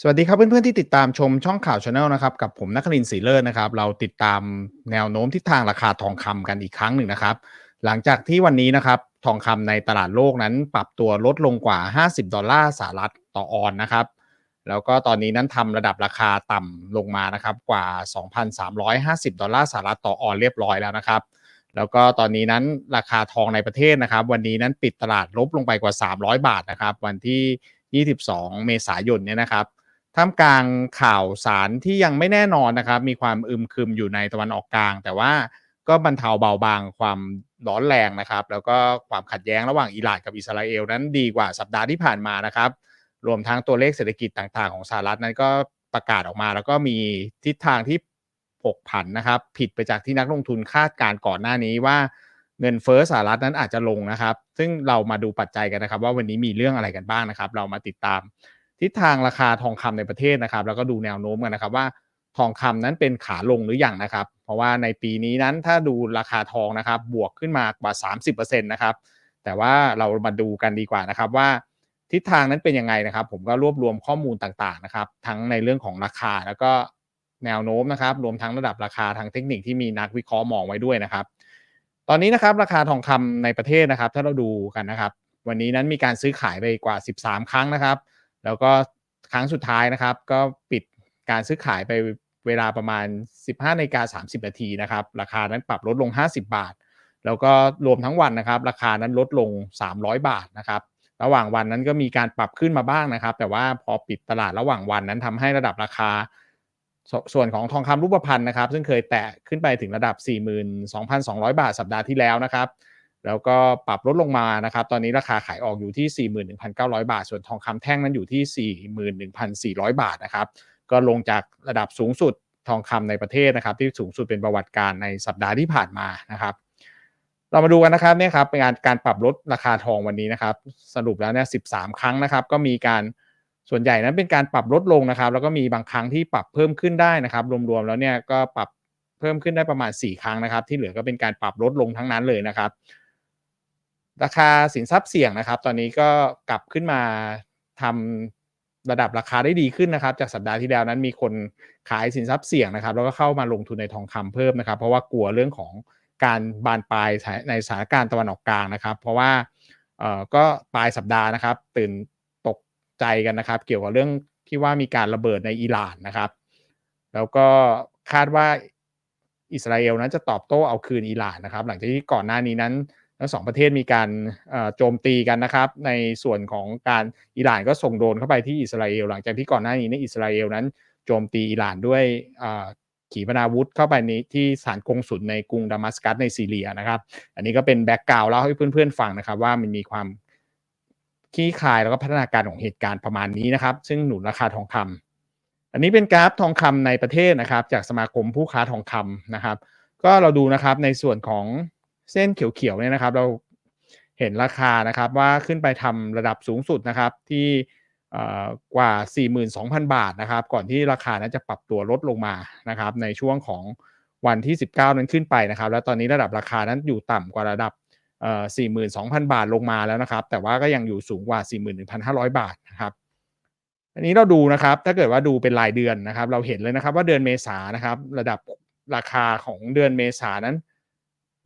สวัสดีครับเพื่อนๆที่ติดตามชมช่องข่าวชาแนลนะครับกับผมนักลินทร์ศรีเลิศนะครับ เราติดตามแนวโน้มทิศทางราคาทองคำกันอีกครั้งหนึ่งนะครับ หลังจากที่วันนี้นะครับทองคำในตลาดโลกนั้นปรับตัวลดลงกว่า 50 ดอลลาร์สหรัฐต่อออนนะครับ แล้วก็ตอนนี้นั้นทำระดับราคาต่ำลงมานะครับกว่า 2,350 ดอลลาร์สหรัฐต่อออนเรียบร้อยแล้วนะครับ แล้วก็ตอนนี้นั้นราคาทองในประเทศนะครับ วันนี้นั้นปิดตลาดลบลงไปกว่า 300 บาทนะครับ วันที่ 22 เมษายนเนี่ยนะครับ ท่ามกลางข่าวสารที่ยังไม่แน่นอนนะครับ มีความอึมครึมอยู่ในตะวันออกกลาง แต่ว่าก็บรรเทาเบาบางความร้อนแรงนะครับ แล้วก็ความขัดแย้งระหว่างอิหร่านกับอิสราเอลนั้นดีกว่าสัปดาห์ที่ผ่านมานะครับ รวมทั้งตัวเลขเศรษฐกิจต่างๆ ของสหรัฐนั้นก็ประกาศออกมา แล้วก็มีทิศทางที่ผกผันนะครับ ผิดไปจากที่นักลงทุนคาดการณ์ก่อนหน้านี้ว่าเงินเฟ้อสหรัฐนั้นอาจจะลงนะครับ ซึ่งเรามาดูปัจจัยกันนะครับ ว่าวันนี้มีเรื่องอะไรกันบ้างนะครับ เรามาติดตาม ทิศทางราคาทองคำในประเทศนะครับ แล้วก็ดูแนวโน้มกันนะครับว่าทองคำนั้นเป็นขาลงหรืออยังนะครับ เพราะว่าในปีนี้นั้นถ้าดูราคาทองนะครับ บวกขึ้นมากว่า 30%นะครับ แต่ว่าเรามาดูกันดีกว่านะครับว่าทิศทางนั้นเป็นยังไงนะครับ ผมก็รวบรวมข้อมูลต่างๆนะครับ ทั้งในเรื่องของราคาแล้วก็แนวโน้มนะครับ รวมทั้งระดับราคาทางเทคนิคที่มีนักวิเคราะห์มองไว้ด้วยนะครับ ตอนนี้นะครับราคาทองคำในประเทศนะครับ ถ้าเราดูกันนะครับ วันนี้นั้นมีการซื้อขายไปกว่า 13 ครั้งนะครับ แล้วก็ครั้งสุดท้ายนะครับ ก็ปิดการซื้อขายไปเวลาประมาณ 15นาฬิกา30 นาทีนะครับ ราคานั้นปรับลดลง 50 บาท แล้วก็รวมทั้งวันนะครับ ราคานั้นลดลง 300 บาทนะครับ ระหว่างวันนั้นก็มีการปรับขึ้นมาบ้างนะครับ แต่ว่าพอปิดตลาดระหว่างวันนั้นทำให้ระดับราคาสส่วนของทองคำรูปพรรณนะครับ ซึ่งเคยแตะขึ้นไปถึงระดับ 42,200 บาทสัปดาห์ที่แล้วนะครับ แล้วก็ปรับลดลงมานะครับ ตอนนี้ราคาขายออกอยู่ที่ 41,900 บาท ส่วนทองคำแท่งนั้นอยู่ที่ 41,400 บาทนะครับ ก็ลงจากระดับสูงสุดทองคำในประเทศนะครับ ที่สูงสุดเป็นประวัติการในสัปดาห์ที่ผ่านมานะครับ เรามาดูกันนะครับเนี่ยครับเป็นการการปรับลดราคาทองวันนี้นะครับ สรุปแล้วเนี่ย13 ครั้งนะครับ ก็มีการส่วนใหญ่นั้นเป็นการปรับลดลงนะครับ แล้วก็มีบางครั้งที่ปรับเพิ่มขึ้นได้นะครับ รวมๆแล้วเนี่ยก็ปรับเพิ่มขึ้นได้ประมาณ 4 ครั้งนะครับ ที่เหลือก็เป็นการปรับลดลงทั้งนั้นเลยนะครับ ราคาสินทรัพย์เสี่ยงนะครับ ตอนนี้ก็กลับขึ้นมาทำระดับราคาได้ดีขึ้นนะครับ จากสัปดาห์ที่แล้วนั้นมีคนขายสินทรัพย์เสี่ยงนะครับ แล้วก็เข้ามาลงทุนในทองคำเพิ่มนะครับ เพราะว่ากลัวเรื่องของการบานปลายในสถานการณ์ตะวันออกกลางนะครับ เพราะว่าเอ่อก็ปลายสัปดาห์นะครับ ตื่นตกใจกันนะครับ เกี่ยวกับเรื่องที่ว่ามีการระเบิดในอิหร่านนะครับ แล้วก็คาดว่าอิสราเอลนั้นจะตอบโต้เอาคืนอิหร่านนะครับ หลังจากที่ก่อนหน้านี้นั้น ทั้งสองประเทศมีการโจมตีกันนะครับ ในส่วนของการอิหร่านก็ส่งโดรนเข้าไปที่อิสราเอลหลังจากที่ก่อนหน้านี้ในอิสราเอลนั้นโจมตีอิหร่านด้วยขีปนาวุธเข้าไปในที่สถานกงสุลในกรุงดามัสกัสในซีเรียนะครับ อันนี้ก็เป็นแบ็กกราวด์เล่าให้เพื่อนๆฟังนะครับ ว่ามันมีความขี้คายแล้วก็พัฒนาการของเหตุการณ์ประมาณนี้นะครับ ซึ่งหนุนราคาทองคำอันนี้เป็นกราฟทองคำในประเทศนะครับ จากสมาคมผู้ค้าทองคำนะครับ ก็เราดูนะครับในส่วนของ เส้นเขียวๆเนี่ยนะครับ เราเห็นราคานะครับว่าขึ้นไปทำระดับสูงสุดนะครับที่กว่า 42,000 บาทนะครับ ก่อนที่ราคานั้นจะปรับตัวลดลงมานะครับ ในช่วงของวันที่ 19 นั้นขึ้นไปนะครับ แล้วตอนนี้ระดับราคานั้นอยู่ต่ำกว่าระดับ 42,000 บาทลงมาแล้วนะครับ แต่ว่าก็ยังอยู่สูงกว่า 41,500 บาทนะครับ อันนี้เราดูนะครับ ถ้าเกิดว่าดูเป็นรายเดือนนะครับ เราเห็นเลยนะครับว่าเดือนเมษานะครับ ระดับราคาของเดือนเมษานั้น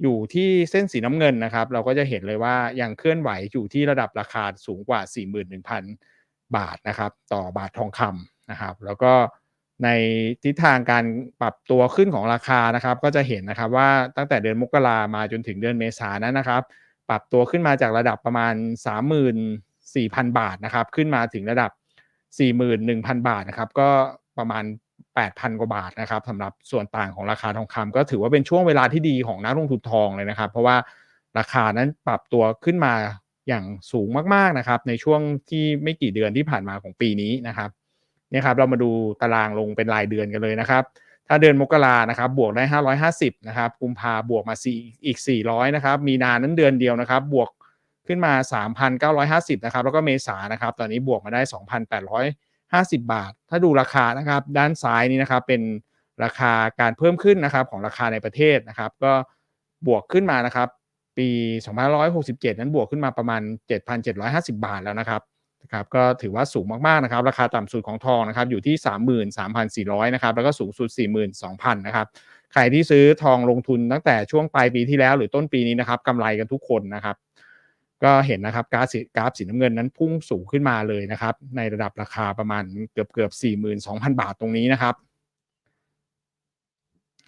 อยู่ที่เส้นสีน้ำเงินนะครับ เราก็จะเห็นเลยว่ายังเคลื่อนไหวอยู่ที่ระดับราคาสูงกว่า 41,000 บาทนะครับ ต่อบาททองคำนะครับ แล้วก็ในทิศทางการปรับตัวขึ้นของราคานะครับ ก็จะเห็นนะครับว่าตั้งแต่เดือนมกรามาจนถึงเดือนเมษานั้นนะครับ ปรับตัวขึ้นมาจากระดับประมาณ 34,000 บาทนะครับ ขึ้นมาถึงระดับ 41,000 บาทนะครับ ก็ประมาณ 8,000 กว่าบาทนะครับสำหรับส่วนต่างของราคาทองคำก็ถือว่าเป็นช่วงเวลาที่ดีของนักลงทุนทองเลยนะครับ เพราะว่าราคานั้นปรับตัวขึ้นมาอย่างสูงมากๆนะครับในช่วงที่ไม่กี่เดือนที่ผ่านมาของปีนี้นะครับเนี่ยครับเรามาดูตารางลงเป็นรายเดือนกันเลยนะครับ ถ้าเดือนมกรานะครับบวกได้ 550นะครับกุมภาบวกมา4อีก 400นะครับมีนานั้นเดือนเดียวนะครับ บวกขึ้นมา 3,950นะครับแล้วก็เมษานะครับตอนนี้บวกมาได้ 50 บาท ถ้าดูราคานะครับด้านซ้ายนี้นะครับเป็นราคาการเพิ่มขึ้นนะครับของราคาในประเทศนะครับ ก็บวกขึ้นมานะครับ ปี 2567 นั้นบวกขึ้นมาประมาณ 7,750 บาทแล้วนะครับนะครับก็ถือว่าสูงมากๆนะครับ ราคาต่ำสุดของทองนะครับอยู่ที่ 33,400นะครับแล้วก็สูงสุด 42,000นะครับใครที่ซื้อทองลงทุนตั้งแต่ช่วงปลายปีที่แล้วหรือต้นปีนี้นะครับกำไรกันทุกคนนะครับ ก็เห็นนะครับกราฟสีกราฟสีน้ำเงินนั้นพุ่งสูงขึ้นมาเลยนะครับ ในระดับราคาประมาณเกือบเกือบ42,000 บาทตรงนี้นะครับ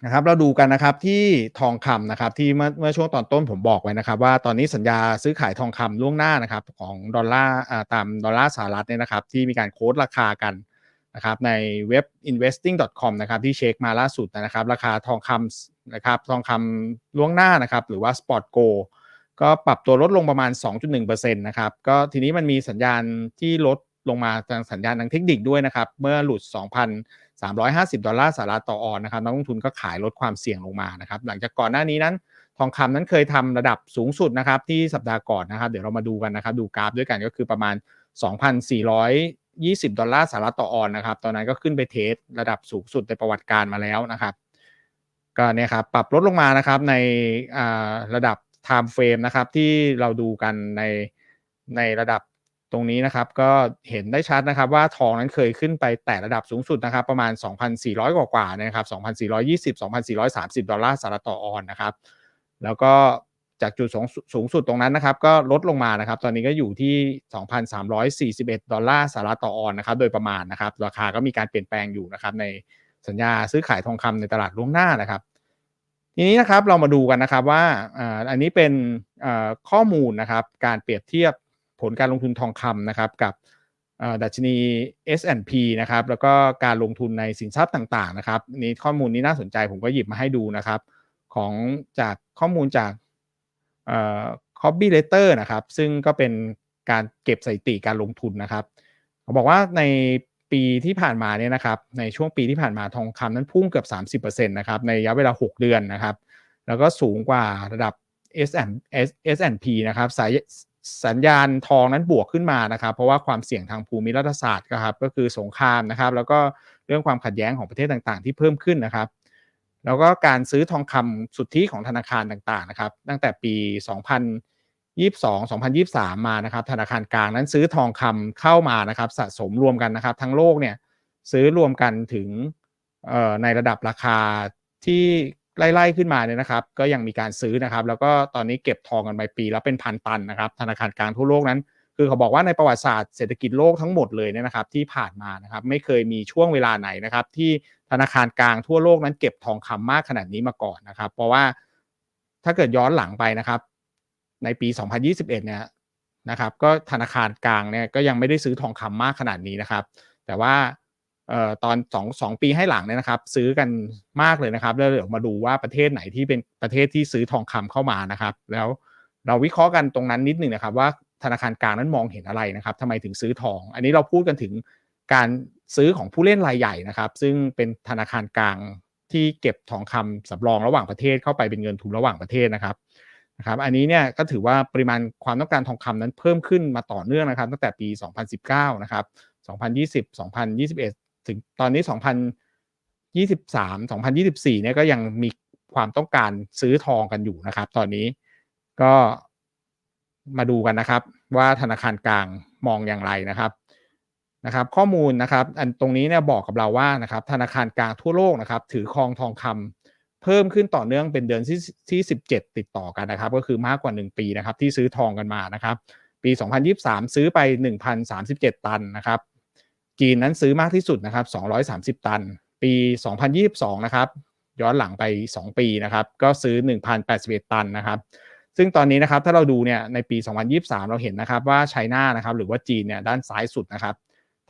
นะครับเราดูกันนะครับที่ทองคำนะครับที่เมื่อเมื่อช่วงตอนต้นผมบอกไว้นะครับ ว่าตอนนี้สัญญาซื้อขายทองคำล่วงหน้านะครับของดอลลาร์ตามดอลลาร์สหรัฐเนี่ยนะครับที่มีการโค้ดราคากันนะครับในเว็บ investing.com นะครับที่เช็คมาล่าสุดนะครับ ราคาทองคำนะครับทองคำล่วงหน้านะครับหรือว่า spot go ก็ปรับตัวลดลงประมาณ 2.1%นะครับ ก็ทีนี้มันมีสัญญาณที่ลดลงมาทางสัญญาณทางเทคนิคด้วยนะครับ เมื่อหลุด 2,350 ดอลลาร์สหรัฐต่อออนนะครับ นักลงทุนก็ขายลดความเสี่ยงลงมานะครับ หลังจากก่อนหน้านี้นั้น ทองคำนั้นเคยทำระดับสูงสุดนะครับ ที่สัปดาห์ก่อนนะครับ เดี๋ยวเรามาดูกันนะครับ ดูกราฟด้วยกันก็คือประมาณ 2,420 ดอลลาร์สหรัฐต่อออนนะครับ ตอนนั้นก็ขึ้นไปเทสระดับสูงสุดในประวัติการมาแล้วนะครับก็เนี่ยครับปรับลดลงมานะครับในระดับ time frame นะครับที่เราดูกันในในระดับตรงนี้นะครับ ก็เห็นได้ชัดนะครับว่าทองนั้นเคยขึ้นไปแต่ระดับสูงสุดนะครับ ประมาณ 2,400 กว่ากว่านะครับ 2,420 2,430 ดอลลาร์สหรัฐต่อออนนะครับ แล้วก็จากจุดสูงสูงสุดตรงนั้นนะครับ ก็ลดลงมานะครับ ตอนนี้ก็อยู่ที่ 2,341 ดอลลาร์สหรัฐต่อออนนะครับ โดยประมาณนะครับ ราคาก็มีการเปลี่ยนแปลงอยู่นะครับ ในสัญญาซื้อขายทองคำในตลาดล่วงหน้านะครับ ทีนี้นะครับเรามาดูกันนะครับว่าอันนี้เป็นข้อมูลนะครับการเปรียบเทียบผลการลงทุนทองคำนะครับกับดัชนี S&P นะครับแล้วก็การลงทุนในสินทรัพย์ต่างๆนะครับนี้ข้อมูลนี้น่าสนใจผมก็หยิบมาให้ดูนะครับ ของจากข้อมูลจากเอ่อ Copy Letter นะครับซึ่งก็เป็นการเก็บสถิติการลงทุนนะครับเขาบอกว่าใน ปีที่ผ่านมาเนี่ยนะครับ ในช่วงปีที่ผ่านมาทองคำนั้นพุ่งเกือบ 30%นะครับ ในระยะเวลา 6 เดือนนะครับ แล้วก็สูงกว่าระดับ S&P นะครับสายสัญญาณทองนั้นบวกขึ้นมานะครับ เพราะว่าความเสี่ยงทางภูมิรัฐศาสตร์ครับก็คือสงครามนะครับ แล้วก็เรื่องความขัดแย้งของประเทศต่างๆ ที่เพิ่มขึ้นนะครับ แล้วก็การซื้อทองคำสุทธิของธนาคารต่างๆนะครับ ตั้งแต่ปี 22 2023 มานะครับธนาคารกลางนั้นซื้อทองคำเข้ามานะครับสะสมรวมกันนะครับทั้งโลกเนี่ยซื้อรวมกันถึงในระดับราคาที่ไล่ๆขึ้นมาเนี่ยนะครับ ก็ยังมีการซื้อนะครับ แล้วก็ตอนนี้เก็บทองกันไปปีแล้วเป็นพันตันนะครับ ธนาคารกลางทั่วโลกนั้น คือเขาบอกว่าในประวัติศาสตร์เศรษฐกิจโลกทั้งหมดเลยเนี่ยนะครับ ที่ผ่านมานะครับไม่เคยมีช่วงเวลาไหนนะครับ ที่ธนาคารกลางทั่วโลกนั้นเก็บทองคำมากขนาดนี้มาก่อนนะครับ เพราะว่าถ้าเกิดย้อนหลังไปนะครับ ในปี 2021 เนี่ยนะครับก็ธนาคารกลางเนี่ยก็ยังไม่ได้ซื้อทองคำมากขนาดนี้นะครับ แต่ว่าออตอนสองสองปีให้หลังเนี่ยนะครับ ซื้อกันมากเลยนะครับแล้วเดี๋ยวมาดูว่าประเทศไหนที่เป็นประเทศที่ซื้อทองคำเข้ามานะครับ แล้วเราวิเคราะห์กันตรงนั้นนิดหนึ่งนะครับ ว่าธนาคารกลางนั้นมองเห็นอะไรนะครับทำไมถึงซื้อทอง อันนี้เราพูดกันถึงการซื้อของผู้เล่นรายใหญ่นะครับ ซึ่งเป็นธนาคารกลางที่เก็บทองคำสำรองระหว่างประเทศเข้าไปเป็นเงินทุนระหว่างประเทศนะครับ นะครับอันนี้เนี่ยก็ถือว่าปริมาณความต้องการทองคำนั้นเพิ่มขึ้นมาต่อเนื่องนะครับ ตั้งแต่ปี 2019 นะครับ 2020 2021 ถึงตอนนี้ 2023 2024 เนี่ยก็ยังมีความต้องการซื้อทองกันอยู่นะครับ ตอนนี้ก็มาดูกันนะครับ ว่าธนาคารกลางมองอย่างไรนะครับนะครับ ข้อมูลนะครับ อันตรงนี้เนี่ยบอกกับเราว่านะครับ ธนาคารกลางทั่วโลกนะครับ ถือครองทองคำ เพิ่มขึ้นต่อเนื่องเป็นเดือนที่ที่ 17 ติดต่อกันนะครับ ก็คือมากกว่า 1 ปีนะครับที่ซื้อทองกันมานะครับ ปี 2023 ซื้อไป 1,037 ตันนะครับ จีนนั้นซื้อมากที่สุดนะครับ 230 ตัน ปี 2022 นะครับ ย้อนหลังไป 2 ปีนะครับ ก็ซื้อ 1,081 ตันนะครับ ซึ่งตอนนี้นะครับถ้าเราดูเนี่ยในปี 2023 เราเห็นนะครับว่าไชน่านะครับหรือว่าจีนเนี่ยด้านซ้ายสุดนะครับ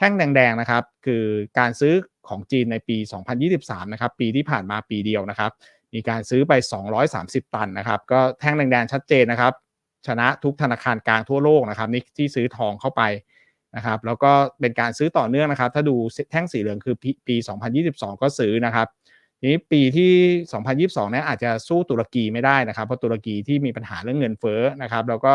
ท่งแดงๆนะครับ คือการซื้อของจีนในปี 2023 นะครับ ปีที่ผ่านมาปีเดียวนะครับ มีการซื้อไป 230 ตันนะครับ ก็แท่งแดงๆชัดเจนนะครับ ชนะทุกธนาคารกลางทั่วโลกนะครับนี่ที่ซื้อทองเข้าไปนะครับ แล้วก็เป็นการซื้อต่อเนื่องนะครับ ถ้าดูแท่งสีเหลืองคือปี 2022 ก็ซื้อนะครับนี้ปีที่ 2022เนี่ยอาจจะสู้ตุรกีไม่ได้นะครับ เพราะตุรกีที่มีปัญหาเรื่องเงินเฟ้อนะครับ แล้วก็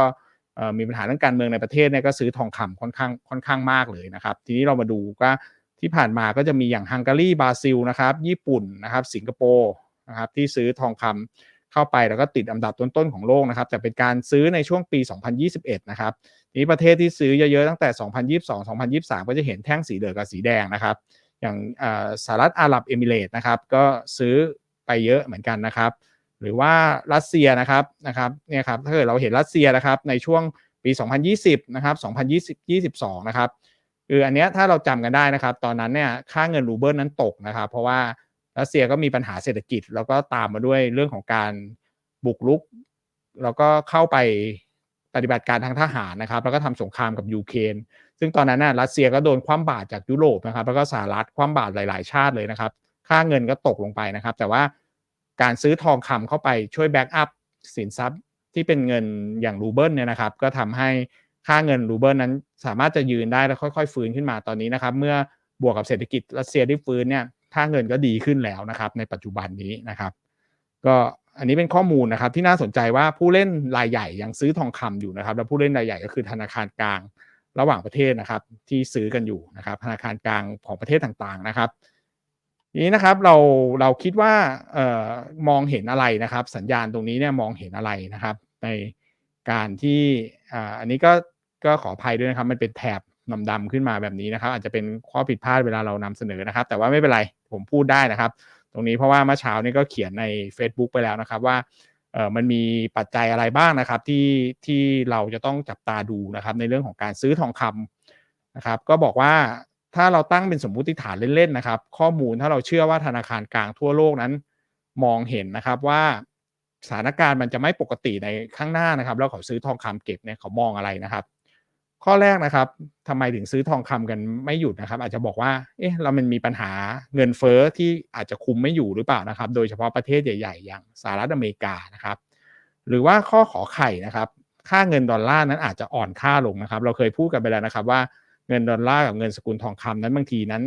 มีปัญหาเรื่องการเมืองในประเทศเนี่ยก็ซื้อทองคำค่อนข้างค่อนข้างมากเลยนะครับ ทีนี้เรามาดูว่าที่ผ่านมาก็จะมีอย่างฮังการีบราซิลนะครับ ญี่ปุ่นนะครับ สิงคโปร์นะครับที่ซื้อทองคำเข้าไปแล้วก็ติดอันดับต้นๆของโลกนะครับ แต่เป็นการซื้อในช่วงปี 2021 นะครับนี้ประเทศที่ซื้อเยอะๆตั้งแต่ 2022 2023 ก็จะเห็นแท่งสีเหลืองกับสีแดงนะครับ อย่างสหรัฐอาหรับเอมิเรตนะครับก็ซื้อไปเยอะเหมือนกันนะครับ หรือว่ารัสเซียนะครับนะครับเนี่ยครับถ้าเกิดเราเห็นรัสเซียนะครับในช่วงปี 2020นะครับ2020 22นะครับคืออันเนี้ยถ้าเราจำกันได้นะครับ ตอนนั้นเนี่ยค่าเงินรูเบิลนั้นตกนะครับ เพราะว่ารัสเซียก็มีปัญหาเศรษฐกิจ แล้วก็ตามมาด้วยเรื่องของการบุกรุก แล้วก็เข้าไปปฏิบัติการทางทหารนะครับ แล้วก็ทำสงครามกับยูเครนซึ่งตอนนั้นน่ะรัสเซียก็โดนคว่ำบาตรจากยุโรปนะครับ แล้วก็สหรัฐคว่ำบาตรหลาย ๆ ชาติเลยนะครับ ค่าเงินก็ตกลงไปนะครับ แต่ว่า การซื้อทองคำเข้าไปช่วยแบ็กอัพสินทรัพย์ที่เป็นเงินอย่างรูเบิลเนี่ยนะครับ ก็ทำให้ค่าเงินรูเบิลนั้นสามารถจะยืนได้แล้วค่อยๆ ฟื้นขึ้นมาตอนนี้นะครับ เมื่อบวกกับเศรษฐกิจรัสเซียที่ฟื้นเนี่ยค่าเงินก็ดีขึ้นแล้วนะครับ ในปัจจุบันนี้นะครับ ก็อันนี้เป็นข้อมูลนะครับ ที่น่าสนใจว่าผู้เล่นรายใหญ่ยังซื้อทองคำอยู่นะครับ แล้วผู้เล่นรายใหญ่ก็คือธนาคารกลางระหว่างประเทศนะครับ ที่ซื้อกันอยู่นะครับ ธนาคารกลางของประเทศต่างๆนะครับ นี้นะครับเราเราคิดว่าเอ่อมองเห็นอะไรนะครับ สัญญาณตรงนี้เนี่ยมองเห็นอะไรนะครับ ในการที่อ่าอันนี้ก็ก็ขออภัยด้วยนะครับ มันเป็นแถบดำๆขึ้นมาแบบนี้นะครับ อาจจะเป็นข้อผิดพลาดเวลาเรานำเสนอนะครับ แต่ว่าไม่เป็นไรผมพูดได้นะครับ ตรงนี้เพราะว่าเมื่อเช้านี้ก็เขียนใน Facebook ไปแล้วนะครับว่าเออมันมีปัจจัยอะไรบ้างนะครับที่ที่เราจะต้องจับตาดูนะครับ ในเรื่องของการซื้อทองคำนะครับ ก็บอกว่า ถ้าเราตั้งเป็นสมมุติฐานเล่นๆนะครับ ข้อมูลถ้าเราเชื่อว่าธนาคารกลางทั่วโลกนั้น มองเห็นนะครับว่าสถานการณ์มันจะไม่ปกติในข้างหน้านะครับ แล้วเขาซื้อทองคำเก็บเนี่ยเขามองอะไรนะครับ ข้อแรกนะครับทำไมถึงซื้อทองคำกันไม่หยุดนะครับ อาจจะบอกว่าเอ๊ะเรามันมีปัญหาเงินเฟ้อที่อาจจะคุมไม่อยู่หรือเปล่านะครับ โดยเฉพาะประเทศใหญ่ ๆ อย่างสหรัฐอเมริกานะครับ หรือว่าข้อขอไข่นะครับ ค่าเงินดอลลาร์นั้นอาจจะอ่อนค่าลงนะครับ เราเคยพูดกันไปแล้วนะครับว่า เงินดอลลาร์กับเงินสกุลทองคำนั้นบางทีนั้น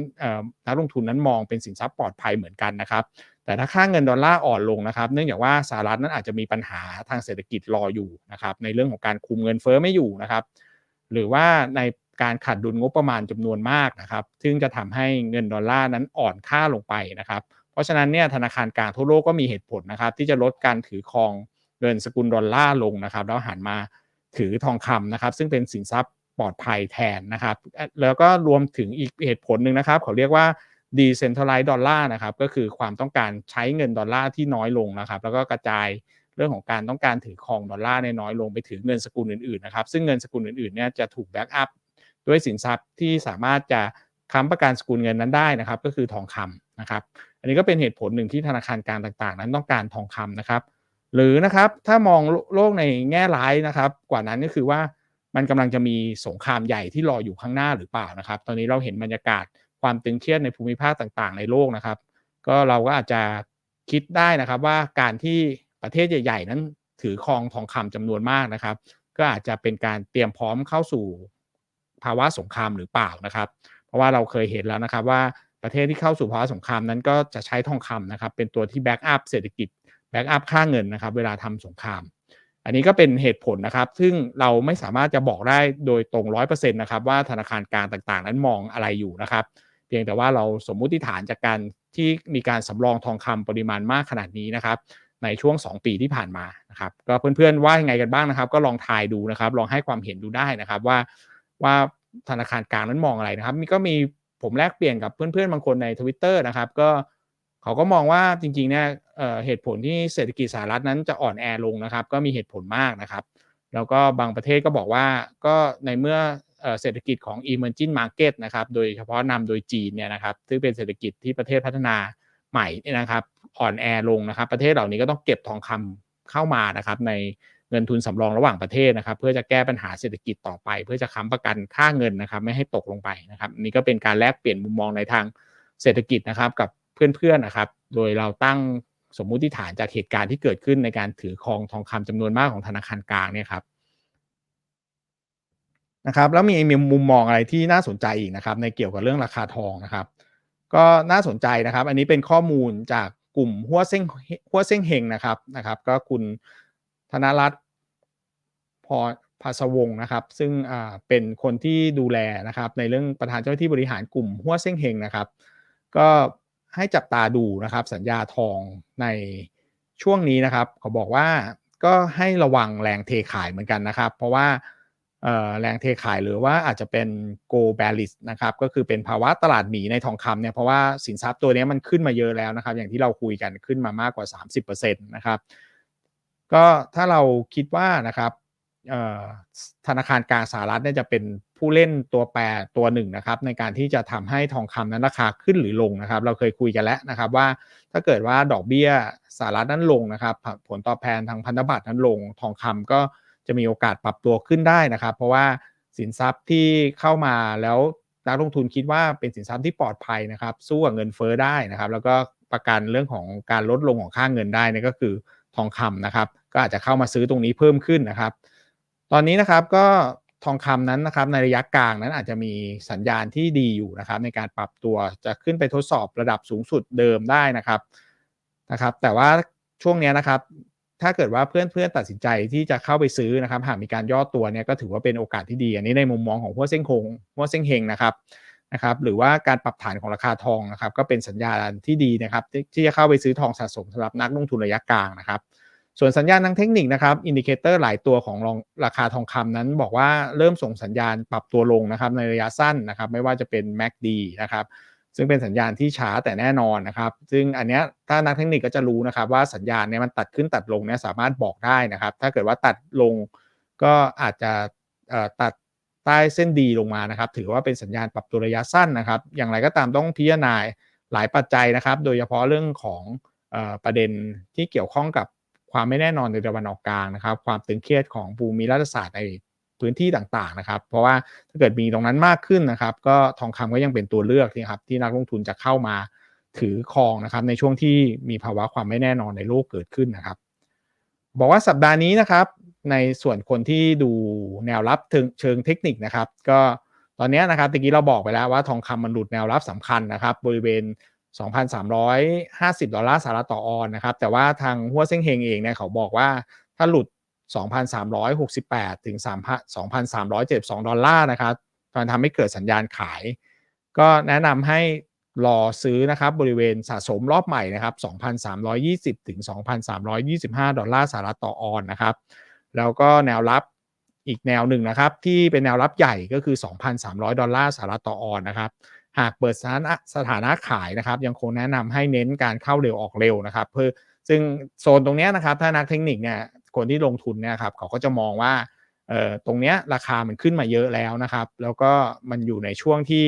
นักลงทุนนั้นมองเป็นสินทรัพย์ปลอดภัยเหมือนกันนะครับแต่ถ้าค่าเงินดอลลาร์อ่อนลงนะครับ เนื่องจากว่าสหรัฐนั้นอาจจะมีปัญหาทางเศรษฐกิจรออยู่นะครับในเรื่องของการคุมเงินเฟ้อไม่อยู่นะครับหรือว่าในการขาดดุลงบประมาณจำนวนมากนะครับซึ่งจะทำให้เงินดอลลาร์นั้นอ่อนค่าลงไปนะครับเพราะฉะนั้นเนี่ยธนาคารกลางทั่วโลกก็มีเหตุผลนะครับที่จะลดการถือครองเงินสกุลดอลลาร์ลงนะครับแล้วหันมาถือทองคำนะครับซึ่งเป็นสินทรัพย์ ปลอดภัยแทนนะครับ แล้วก็รวมถึงอีกเหตุผลหนึ่งนะครับ เขาเรียกว่า decentralized dollar นะครับก็คือความต้องการใช้เงินดอลลาร์ที่น้อยลงนะครับ แล้วก็กระจายเรื่องของการต้องการถือครองดอลลาร์ใน้อยลงไปถือเงินสกุลอื่นๆนะครับซึ่งเงินสกุลอื่นๆเนี่ยจะถูกแบ็กอัพด้วยสินทรัพย์ที่สามารถจะค้ำประกันสกุลเงินนั้นได้นะครับ ก็คือทองคำนะครับ อันนี้ก็เป็นเหตุผลหนึ่งที่ธนาคารกลางต่างๆ นั้นต้องการทองคำนะครับ หรือนะครับถ้ามองโลกในแง่ร้ายนะครับ กว่านั้นก็คือว่า มันกำลังจะมีสงครามใหญ่ที่รออยู่ข้างหน้าหรือเปล่านะครับ ตอนนี้เราเห็นบรรยากาศความตึงเครียดในภูมิภาคต่างๆ ในโลกนะครับ ก็เราก็อาจจะคิดได้นะครับว่าการที่ประเทศใหญ่ ๆ นั้นถือครองทองคำจำนวนมากนะครับ ก็อาจจะเป็นการเตรียมพร้อมเข้าสู่ภาวะสงครามหรือเปล่านะครับ เพราะว่าเราเคยเห็นแล้วนะครับว่าประเทศที่เข้าสู่ภาวะสงครามนั้นก็จะใช้ทองคำนะครับ เป็นตัวที่แบ็กอัพเศรษฐกิจแบ็กอัพค่าเงินนะครับ เวลาทำสงคราม อันนี้ก็เป็นเหตุผลนะครับ ซึ่งเราไม่สามารถจะบอกได้โดยตรงร้อยเปอร์เซ็นต์นะครับว่าธนาคารกลางต่างๆ นั้นมองอะไรอยู่นะครับ เพียงแต่ว่าเราสมมุติฐานจากการที่มีการสำรองทองคำปริมาณมากขนาดนี้นะครับ ในช่วง 2 ปีที่ผ่านมานะครับ ก็เพื่อนๆว่ายังไงกันบ้างนะครับ ก็ลองทายดูนะครับ ลองให้ความเห็นดูได้นะครับว่าว่าธนาคารกลางนั้นมองอะไรนะครับมีก็มีผมแลกเปลี่ยนกับเพื่อนๆบางคนใน Twitter นะครับ ก็เขาก็มองว่าจริงๆเนี่ย เหตุผลที่เศรษฐกิจสหรัฐนั้นจะอ่อนแอลงนะครับ ก็มีเหตุผลมากนะครับ แล้วก็บางประเทศก็บอกว่าก็ในเมื่อเศรษฐกิจของ emerging market นะครับ โดยเฉพาะนำโดยจีนเนี่ยนะครับ ซึ่งเป็นเศรษฐกิจที่ประเทศพัฒนาใหม่นี่นะครับอ่อนแอลงนะครับ ประเทศเหล่านี้ก็ต้องเก็บทองคำเข้ามานะครับ ในเงินทุนสำรองระหว่างประเทศนะครับ เพื่อจะแก้ปัญหาเศรษฐกิจต่อไป เพื่อจะค้ำประกันค่าเงินนะครับ ไม่ให้ตกลงไปนะครับนี่ก็เป็นการแลกเปลี่ยนมุมมองในทางเศรษฐกิจนะครับกับเพื่อนๆนะครับ โดยเราตั้ง สมมุติฐานจากเหตุการณ์ที่เกิดขึ้นในการถือครองทองคำจำนวนมากของธนาคารกลางเนี่ยครับนะครับแล้วมีมุมมองอะไรที่น่าสนใจอีกนะครับ ในเกี่ยวกับเรื่องราคาทองนะครับ ก็น่าสนใจนะครับ อันนี้เป็นข้อมูลจากกลุ่มหัวเส้งหัวเส้งเฮงนะครับนะครับ ก็คุณธนรัตน์พอภาสวงนะครับ ซึ่งเป็นคนที่ดูแลนะครับ ในเรื่องประธานเจ้าหน้าที่บริหารกลุ่มหัวเส้งเฮงนะครับ ก็ ให้จับตาดูนะครับ สัญญาทองในช่วงนี้นะครับเขาบอกว่าก็ให้ระวังแรงเทขายเหมือนกันนะครับ เพราะว่าแรงเทขายหรือว่าอาจจะเป็น go bearish นะครับก็คือเป็นภาวะตลาดหมีในทองคำเนี่ยเพราะว่าสินทรัพย์ตัวนี้มันขึ้นมาเยอะแล้วนะครับ อย่างที่เราคุยกันขึ้นมามากกว่า 30%นะครับก็ถ้าเราคิดว่านะครับ ธนาคารกลางสหรัฐเนี่ยจะเป็นผู้เล่นตัวแปรตัวหนึ่งนะครับ ในการที่จะทำให้ทองคำนั้นราคาขึ้นหรือลงนะครับ เราเคยคุยกันแล้วนะครับว่าถ้าเกิดว่าดอกเบี้ยสหรัฐนั้นลงนะครับ ผลตอบแทนทางพันธบัตรนั้นลง ทองคำก็จะมีโอกาสปรับตัวขึ้นได้นะครับ เพราะว่าสินทรัพย์ที่เข้ามาแล้วนักลงทุนคิดว่าเป็นสินทรัพย์ที่ปลอดภัยนะครับ สู้กับเงินเฟ้อได้นะครับ แล้วก็ประกันเรื่องของการลดลงของค่าเงินได้นี่ก็คือทองคำนะครับ ก็อาจจะเข้ามาซื้อตรงนี้เพิ่มขึ้นนะครับ ตอนนี้นะครับก็ทองคำนั้นนะครับในระยะกลางนั้นอาจจะมีสัญญาณที่ดีอยู่นะครับ ในการปรับตัวจะขึ้นไปทดสอบระดับสูงสุดเดิมได้นะครับนะครับ แต่ว่าช่วงนี้นะครับ ถ้าเกิดว่าเพื่อนๆตัดสินใจที่จะเข้าไปซื้อนะครับ หากมีการย่อตัวเนี่ยก็ถือว่าเป็นโอกาสที่ดี อันนี้ในมุมมองของหัวเส้นคงหัวเส้นเฮงนะครับนะครับ หรือว่าการปรับฐานของราคาทองนะครับ ก็เป็นสัญญาณที่ดีนะครับ ที่จะเข้าไปซื้อทองสะสมสำหรับนักลงทุนระยะกลางนะครับ ส่วนสัญญาณทางเทคนิคนะครับอินดิเคเตอร์หลายตัวของราคาทองคำนั้น บอกว่าเริ่มส่งสัญญาณปรับตัวลงนะครับในระยะสั้นนะครับไม่ว่าจะเป็น MACD นะครับซึ่งเป็นสัญญาณที่ช้าแต่แน่นอนนะครับซึ่งอันนี้ถ้านักเทคนิคก็จะรู้นะครับว่าสัญญาณนี้มันตัดขึ้นตัดลงเนี่ยสามารถบอกได้นะครับถ้าเกิดว่าตัดลงก็อาจจะตัดใต้เส้นดีลงมานะครับถือว่าเป็นสัญญาณปรับตัวระยะสั้นนะครับ อย่างไรก็ตามต้องพิจารณาหลายปัจจัยนะครับ โดยเฉพาะเรื่องของประเด็นที่เกี่ยวข้องกับ ความไม่แน่นอนในตะวันออกกลางนะครับ ความตึงเครียดของภูมิรัฐศาสตร์ในพื้นที่ต่างๆนะครับ เพราะว่าถ้าเกิดมีตรงนั้นมากขึ้นนะครับ ก็ทองคำก็ยังเป็นตัวเลือกที่ครับที่นักลงทุนจะเข้ามาถือครองนะครับ ในช่วงที่มีภาวะความไม่แน่นอนในโลกเกิดขึ้นนะครับ บอกว่าสัปดาห์นี้นะครับ ในส่วนคนที่ดูแนวรับเชิงเทคนิคนะครับ ก็ตอนนี้นะครับตะกี้เราบอกไปแล้วว่าทองคำมันหลุดแนวรับสำคัญนะครับ บริเวณ 2,350 ดอลลาร์สหรัฐต่อออนนะครับ แต่ว่าทางหัวเซ็งเฮงเองเนี่ยเขาบอกว่าถ้าหลุด 2,368 ถึง 2,372 ดอลลาร์นะครับมันทำให้เกิดสัญญาณขาย ก็แนะนำให้รอซื้อนะครับบริเวณสะสมรอบใหม่นะครับ 2,320 ถึง 2,325 ดอลลาร์สหรัฐต่อออนนะครับ แล้วก็แนวรับอีกแนวหนึ่งนะครับ ที่เป็นแนวรับใหญ่ก็คือ 2,300 ดอลลาร์สหรัฐต่อออนนะครับ หากเปิดสถานะสถานะขายนะครับ ยังคงแนะนำให้เน้นการเข้าเร็วออกเร็วนะครับ เพื่อซึ่งโซนตรงนี้นะครับ ถ้านักเทคนิคเนี่ยคนที่ลงทุนเนี่ยครับเขาก็จะมองว่าเอ่อตรงเนี้ยราคามันขึ้นมาเยอะแล้วนะครับ แล้วก็มันอยู่ในช่วงที่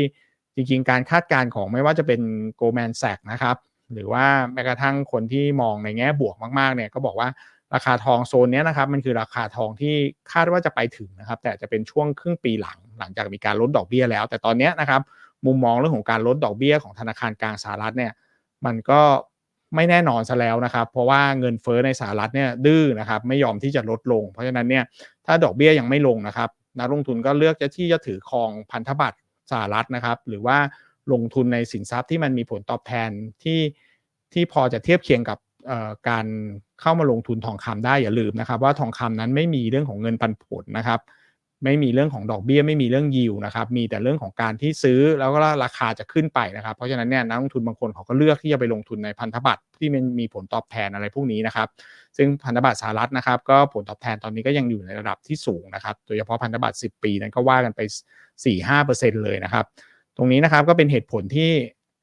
จริงๆ การคาดการณ์ของไม่ว่าจะเป็นโกลแมนแซกนะครับ หรือว่าแม้กระทั่งคนที่มองในแง่บวกมากๆเนี่ยก็บอกว่าราคาทองโซนนี้นะครับมันคือราคาทองที่คาดว่าจะไปถึงนะครับ แต่จะเป็นช่วงครึ่งปีหลังหลังจากมีการลดดอกเบี้ยแล้ว แต่ตอนนี้นะครับ มุมมองเรื่องของการลดดอกเบี้ยของธนาคารกลางสหรัฐเนี่ยมันก็ไม่แน่นอนซะแล้วนะครับ เพราะว่าเงินเฟ้อในสหรัฐเนี่ยดื้อนะครับไม่ยอมที่จะลดลง เพราะฉะนั้นเนี่ยถ้าดอกเบี้ยยังไม่ลงนะครับนักลงทุนก็เลือกจะที่จะถือครองพันธบัตรสหรัฐนะครับ หรือว่าลงทุนในสินทรัพย์ที่มันมีผลตอบแทนที่ที่พอจะเทียบเคียงกับการเข้ามาลงทุนทองคำได้อย่าลืมนะครับ ว่าทองคำนั้นไม่มีเรื่องของเงินปันผลนะครับ ไม่มีเรื่องของดอกเบี้ยไม่มีเรื่องยิวนะครับมีแต่เรื่องของการที่ซื้อแล้วก็ราคาจะขึ้นไปนะครับเพราะฉะนั้นเนี่ยนักลงทุนบางคนเขาก็เลือกที่จะไปลงทุนในพันธบัตรที่มันมีผลตอบแทนอะไรพวกนี้นะครับซึ่งพันธบัตรสหรัฐนะครับก็ผลตอบแทนตอนนี้ก็ยังอยู่ในระดับที่สูงนะครับโดยเฉพาะพันธบัตร10 ปีนั้นก็ว่ากันไป 4-5%เลยนะครับตรงนี้นะครับก็เป็นเหตุผลที่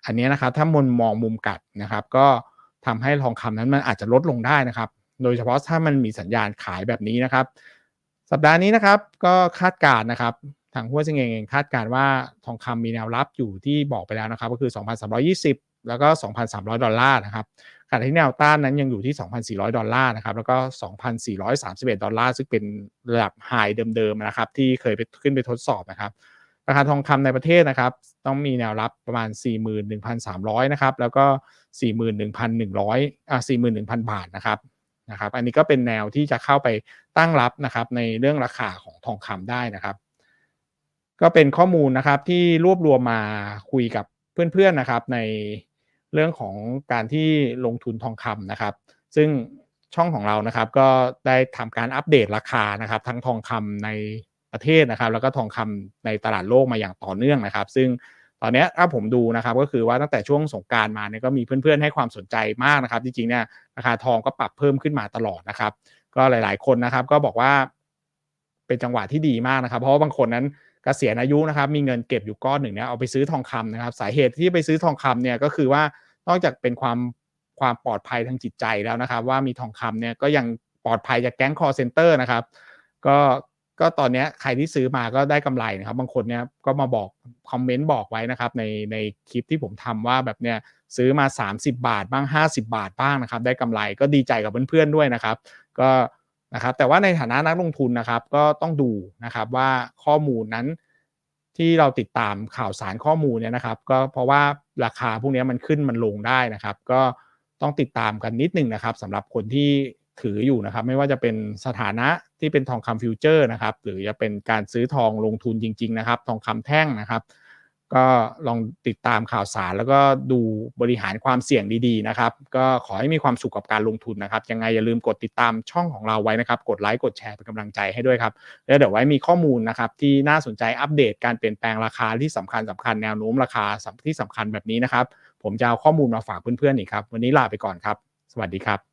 อันนี้นะครับถ้ามนมองมุมกัดนะครับ ก็ทำให้ทองคำนั้นมันอาจจะลดลงได้นะครับ โดยเฉพาะถ้ามันมีสัญญาณขายแบบนี้นะครับ สัปดาห์นี้นะครับก็คาดการนะครับทางหัวเซิงเองคาดการว่าทองคำมีแนวรับอยู่ที่บอกไปแล้วนะครับก็คือ 2,320 แล้วก็ 2,300 ดอลลาร์นะครับขณะที่แนวต้านนั้นยังอยู่ที่ 2,400 ดอลลาร์นะครับแล้วก็ 2,431 ดอลลาร์ซึ่งเป็นระดับไฮเดิมๆนะครับที่เคยไปขึ้นไปทดสอบนะครับราคาทองคำในประเทศนะครับ ต้องมีแนวรับประมาณ 41,300 นะครับ แล้วก็ 41,100 อ่า41,000 บาทนะครับ นะครับอันนี้ก็เป็นแนวที่จะเข้าไปตั้งรับนะครับในเรื่องราคาของทองคำได้นะครับ ก็เป็นข้อมูลนะครับที่รวบรวมมาคุยกับเพื่อนๆนะครับในเรื่องของการที่ลงทุนทองคำนะครับ ซึ่งช่องของเรานะครับก็ได้ทำการอัปเดตราคานะครับ ทั้งทองคำในประเทศนะครับ แล้วก็ทองคำในตลาดโลกมาอย่างต่อเนื่องนะครับ ซึ่ง ตอนนี้ถ้าผมดูนะครับก็คือว่าตั้งแต่ช่วงสงการมาเนี่ยก็มีเพื่อนๆให้ความสนใจมากนะครับ จริงๆเนี่ยราคาทองก็ปรับเพิ่มขึ้นมาตลอดนะครับ ก็หลายๆคนนะครับก็บอกว่าเป็นจังหวะที่ดีมากนะครับ เพราะว่าบางคนนั้นเกษียณอายุนะครับมีเงินเก็บอยู่ก้อนหนึ่งเนี่ยเอาไปซื้อทองคำนะครับ สาเหตุที่ไปซื้อทองคำเนี่ยก็คือว่านอกจากเป็นความความปลอดภัยทางจิตใจแล้วนะครับ ว่ามีทองคำเนี่ยก็ยังปลอดภัยจากแก๊งคอร์เซนเตอร์นะครับ ก็ ก็ตอนนี้ใครที่ซื้อมาก็ได้กำไรนะครับ บางคนเนี่ยก็มาบอกคอมเมนต์บอกไว้นะครับในในคลิปที่ผมทำว่าแบบเนี่ยซื้อมา 30 บาทบ้าง 50 บาทบ้างนะครับ ได้กำไรก็ดีใจกับเพื่อนๆด้วยนะครับ ก็นะครับแต่ว่าในฐานะนักลงทุนนะครับก็ต้องดูนะครับว่าข้อมูลนั้นที่เราติดตามข่าวสารข้อมูลเนี่ยนะครับ ก็เพราะว่าราคาพวกนี้มันขึ้นมันลงได้นะครับ ก็ต้องติดตามกันนิดนึงนะครับสำหรับคนที่ ถืออยู่นะครับ ไม่ว่าจะเป็นสถานะที่เป็นทองคำฟิวเจอร์นะครับ หรือจะเป็นการซื้อทองลงทุนจริง ๆ นะครับ ทองคำแท่งนะครับ ก็ลองติดตามข่าวสาร แล้วก็ดูบริหารความเสี่ยงดีๆนะครับ ก็ขอให้มีความสุขกับการลงทุนนะครับ ยังไงอย่าลืมกดติดตามช่องของเราไว้นะครับ กดไลค์กดแชร์เป็นกำลังใจให้ด้วยครับ แล้วเดี๋ยวไว้มีข้อมูลนะครับ ที่น่าสนใจอัปเดตการเปลี่ยนแปลงราคาที่สำคัญสำคัญแนวโน้มราคาที่สำคัญแบบนี้นะครับ ผมจะเอาข้อมูลมาฝากเพื่อนๆอีกครับ วันนี้ลาไปก่อนครับ สวัสดีครับ